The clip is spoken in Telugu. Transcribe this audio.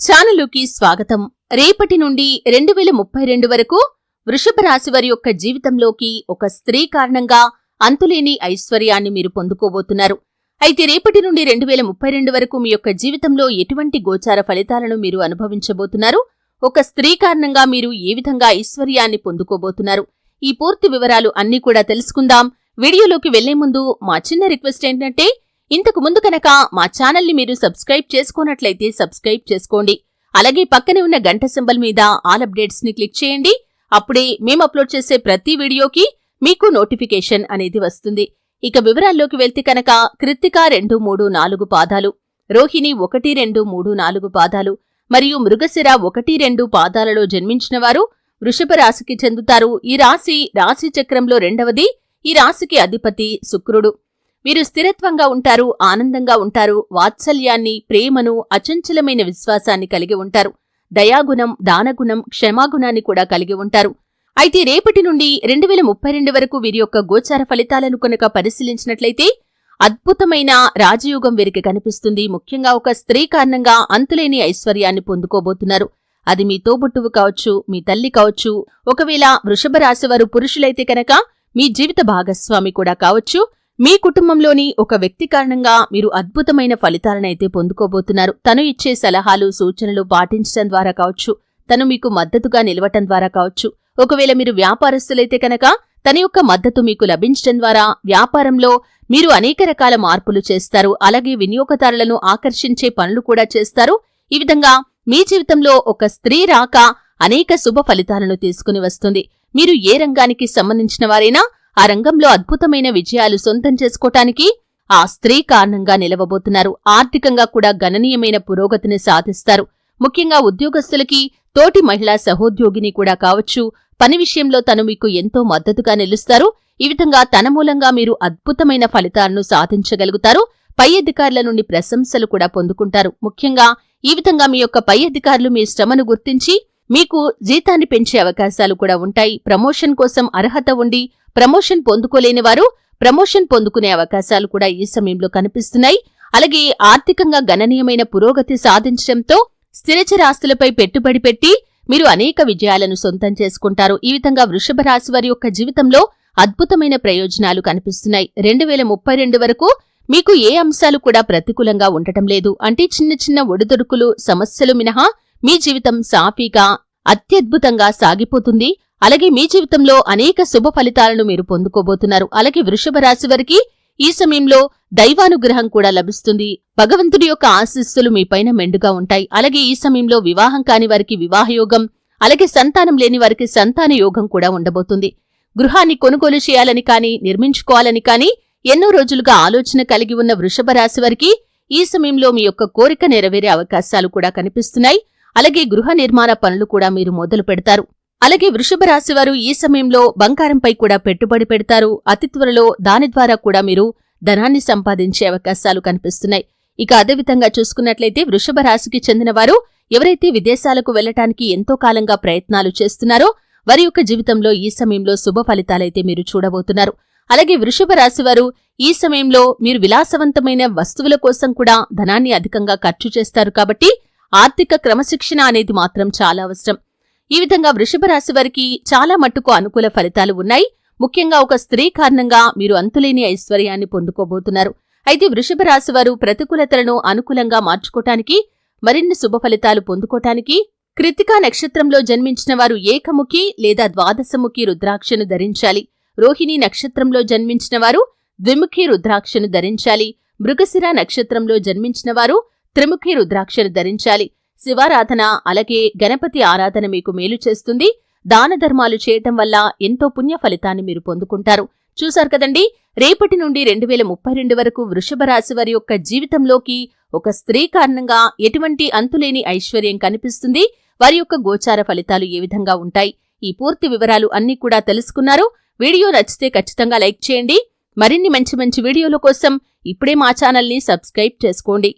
ఛానలుకి స్వాగతం. రేపటి నుండి రెండు వేల ముప్పై రెండు వరకు వృషభ రాశి వారి యొక్క జీవితంలోకి ఒక స్త్రీ కారణంగా అంతులేని ఐశ్వర్యాన్ని మీరు పొందుకోబోతున్నారు. అయితే రేపటి నుండి రెండు వేల ముప్పై రెండు వరకు మీ యొక్క జీవితంలో ఎటువంటి గోచార ఫలితాలను మీరు అనుభవించబోతున్నారు? ఒక స్త్రీ కారణంగా మీరు ఏ విధంగా ఐశ్వర్యాన్ని పొందుకోబోతున్నారు? ఈ పూర్తి వివరాలు అన్నీ కూడా తెలుసుకుందాం. వీడియోలోకి వెళ్ళే ముందు మా చిన్న రిక్వెస్ట్ ఏంటంటే ఇంతకు ముందు కనుక మా ఛానల్ని మీరు సబ్స్క్రైబ్ చేసుకున్నట్లయితే సబ్స్క్రైబ్ చేసుకోండి. అలాగే పక్కనే ఉన్న గంట సింబల్ మీద ఆల్ అప్డేట్స్ని క్లిక్ చేయండి. అప్పుడే మేము అప్లోడ్ చేసే ప్రతి వీడియోకి మీకు నోటిఫికేషన్ అనేది వస్తుంది. ఇక వివరాల్లోకి వెళ్తే కనుక కృత్తిక రెండు మూడు నాలుగు పాదాలు రోహిణి ఒకటి రెండు మూడు నాలుగు పాదాలు మరియు మృగశిర ఒకటి రెండు పాదాలలో జన్మించిన వారు వృషభ రాశికి చెందుతారు. ఈ రాశి రాశి చక్రంలో రెండవది ఈ రాశికి అధిపతి శుక్రుడు. వీరు స్థిరత్వంగా ఉంటారు ఆనందంగా ఉంటారు వాత్సల్యాన్ని ప్రేమను అచంచలమైన విశ్వాసాన్ని కలిగి ఉంటారు. దయాగుణం దానగుణం క్షమాగుణాన్ని కూడా కలిగి ఉంటారు. అయితే రేపటి నుండి రెండు వేల ముప్పై రెండు వరకు వీరి యొక్క గోచార ఫలితాలను కనుక పరిశీలించినట్లయితే అద్భుతమైన రాజయోగం వీరికి కనిపిస్తుంది. ముఖ్యంగా ఒక స్త్రీ కారణంగా అంతులేని ఐశ్వర్యాన్ని పొందుకోబోతున్నారు. అది మీ తోబుట్టువు కావచ్చు మీ తల్లి కావచ్చు ఒకవేళ వృషభ రాశివారు పురుషులైతే కనుక మీ జీవిత భాగస్వామి కూడా కావచ్చు. మీ కుటుంబంలోని ఒక వ్యక్తి కారణంగా మీరు అద్భుతమైన ఫలితాలనైతే పొందుకోబోతున్నారు. తను ఇచ్చే సలహాలు సూచనలు పాటించడం ద్వారా కావచ్చు తను మీకు మద్దతుగా నిలవటం ద్వారా కావచ్చు. ఒకవేళ మీరు వ్యాపారస్తులైతే కనుక తన యొక్క మద్దతు మీకు లభించడం ద్వారా వ్యాపారంలో మీరు అనేక రకాల మార్పులు చేస్తారు. అలాగే వినియోగదారులను ఆకర్షించే పనులు కూడా చేస్తారు. ఈ విధంగా మీ జీవితంలో ఒక స్త్రీ రాక అనేక శుభ ఫలితాలను తీసుకుని వస్తుంది. మీరు ఏ రంగానికి సంబంధించిన వారైనా ఆ రంగంలో అద్భుతమైన విజయాలు సొంతం చేసుకోటానికి ఆ స్త్రీ కారణంగా నిలవబోతున్నారు. ఆర్థికంగా కూడా గణనీయమైన పురోగతిని సాధిస్తారు. ముఖ్యంగా ఉద్యోగస్తులకి తోటి మహిళా సహోద్యోగిని కూడా కావచ్చు. పని విషయంలో తను మీకు ఎంతో మద్దతుగా నిలుస్తారు. ఈ విధంగా తన మూలంగా మీరు అద్భుతమైన ఫలితాలను సాధించగలుగుతారు. పై అధికారుల నుండి ప్రశంసలు కూడా పొందుకుంటారు. ముఖ్యంగా ఈ విధంగా మీ యొక్క పై అధికారులు మీ శ్రమను గుర్తించి మీకు జీతాన్ని పెంచే అవకాశాలు కూడా ఉంటాయి. ప్రమోషన్ కోసం అర్హత ఉండి ప్రమోషన్ పొందుకోలేని వారు ప్రమోషన్ పొందుకునే అవకాశాలు కూడా ఈ సమయంలో కనిపిస్తున్నాయి. అలాగే ఆర్థికంగా గణనీయమైన పురోగతి సాధించడంతో స్థిరచరాస్తులపై పెట్టుబడి పెట్టి మీరు అనేక విజయాలను సొంతం చేసుకుంటారు. ఈ విధంగా వృషభ రాశి వారి యొక్క జీవితంలో అద్భుతమైన ప్రయోజనాలు కనిపిస్తున్నాయి. రెండు వేల ముప్పై రెండు వరకు మీకు ఏ అంశాలు కూడా ప్రతికూలంగా ఉండటం లేదు. అంటే చిన్న చిన్న ఒడిదొడుకులు సమస్యలు మినహా మీ జీవితం సాఫీగా అత్యద్భుతంగా సాగిపోతుంది. అలాగే మీ జీవితంలో అనేక శుభ ఫలితాలను మీరు పొందుకోబోతున్నారు. అలాగే వృషభ రాశి వారికి ఈ సమయంలో దైవానుగ్రహం కూడా లభిస్తుంది. భగవంతుడి యొక్క ఆశీస్సులు మీపైన మెండుగా ఉంటాయి. అలాగే ఈ సమయంలో వివాహం కాని వారికి వివాహయోగం అలాగే సంతానం లేని వారికి సంతాన యోగం కూడా ఉండబోతుంది. గృహాన్ని కొనుగోలు చేయాలని కానీ నిర్మించుకోవాలని కాని ఎన్నో రోజులుగా ఆలోచన కలిగి ఉన్న వృషభ రాశి వారికి ఈ సమయంలో మీ యొక్క కోరిక నెరవేరే అవకాశాలు కూడా కనిపిస్తున్నాయి. అలాగే గృహ నిర్మాణ పనులు కూడా మీరు మొదలు పెడతారు. అలాగే వృషభ రాశి వారు ఈ సమయంలో బంగారంపై కూడా పెట్టుబడి పెడతారు. అతి త్వరలో దాని ద్వారా కూడా మీరు ధనాన్ని సంపాదించే అవకాశాలు కనిపిస్తున్నాయి. ఇక అదేవిధంగా చూసుకున్నట్లయితే వృషభ రాశికి చెందిన వారు ఎవరైతే విదేశాలకు వెళ్ళటానికి ఎంతో కాలంగా ప్రయత్నాలు చేస్తున్నారో వారి యొక్క జీవితంలో ఈ సమయంలో శుభ ఫలితాలైతే మీరు చూడబోతున్నారు. అలాగే వృషభ రాశి వారు ఈ సమయంలో మీరు విలాసవంతమైన వస్తువుల కోసం కూడా ధనాన్ని అధికంగా ఖర్చు చేస్తారు కాబట్టి ఆర్థిక క్రమశిక్షణ అనేది మాత్రం చాలా అవసరం. ఈ విధంగా వృషభ రాశి వారికి చాలా మట్టుకు అనుకూల ఫలితాలు ఉన్నాయి. ముఖ్యంగా ఒక స్త్రీ కారణంగా మీరు అంతులేని ఐశ్వర్యాన్ని పొందుకోబోతున్నారు. అయితే వృషభ రాశి వారు ప్రతికూలతలను అనుకూలంగా మార్చుకోటానికి మరిన్ని శుభ ఫలితాలు పొందుకోటానికి కృతికా నక్షత్రంలో జన్మించిన వారు ఏకముఖి లేదా ద్వాదశముఖి రుద్రాక్షను ధరించాలి. రోహిణి నక్షత్రంలో జన్మించిన వారు ద్విముఖి రుద్రాక్షను ధరించాలి. మృగశిర నక్షత్రంలో జన్మించిన వారు త్రిముఖి రుద్రాక్షను ధరించాలి. శివారాధన అలాగే గణపతి ఆరాధన మీకు మేలు చేస్తుంది. దాన ధర్మాలు చేయటం వల్ల ఎంతో పుణ్య ఫలితాన్ని మీరు పొందుకుంటారు. చూశారు కదండి? రేపటి నుండి రెండు వేల ముప్పై రెండు వరకు వృషభ రాశి వారి యొక్క జీవితంలోకి ఒక స్త్రీ కారణంగా ఎటువంటి అంతులేని ఐశ్వర్యం కనిపిస్తుంది? వారి యొక్క గోచార ఫలితాలు ఏ విధంగా ఉంటాయి? ఈ పూర్తి వివరాలు అన్నీ కూడా తెలుసుకున్నారు. వీడియో నచ్చితే ఖచ్చితంగా లైక్ చేయండి. మరిన్ని మంచి మంచి వీడియోల కోసం ఇప్పుడే మా ఛానల్ని సబ్స్క్రైబ్ చేసుకోండి.